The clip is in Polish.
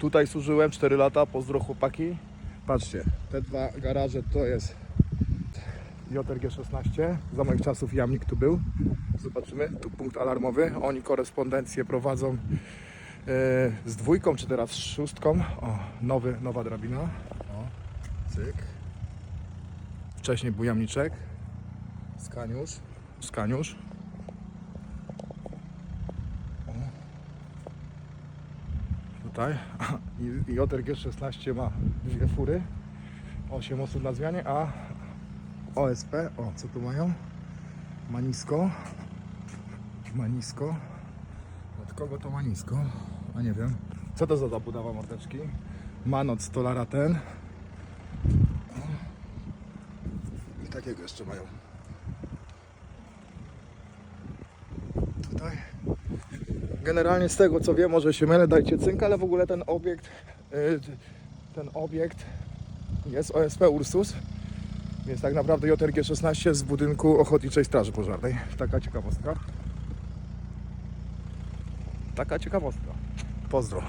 Tutaj służyłem 4 lata, pozdro chłopaki. Patrzcie, te dwa garaże to jest JRG 16. Za moich czasów jamnik tu był. Zobaczymy, tu punkt alarmowy. Oni korespondencję prowadzą e, z dwójką, czy teraz z szóstką. O, nowy, nowa drabina. O, cyk. Wcześniej był jamniczek. Skaniusz. Skaniusz. Tutaj. I- I JRG 16 ma dwie fury. 8 osób na zmianie, a OSP, o co tu mają? Manisko. Manisko. Od kogo to manisko? A nie wiem. Co to za zabudowa mordeczki? Manot stolara ten. I takiego jeszcze mają. Generalnie z tego co wiem, może się mylę, dajcie cynk, ale w ogóle ten obiekt, y, ten obiekt jest OSP Ursus. Więc tak naprawdę JRG 16 z budynku Ochotniczej Straży Pożarnej. Taka ciekawostka. Taka ciekawostka. Pozdro.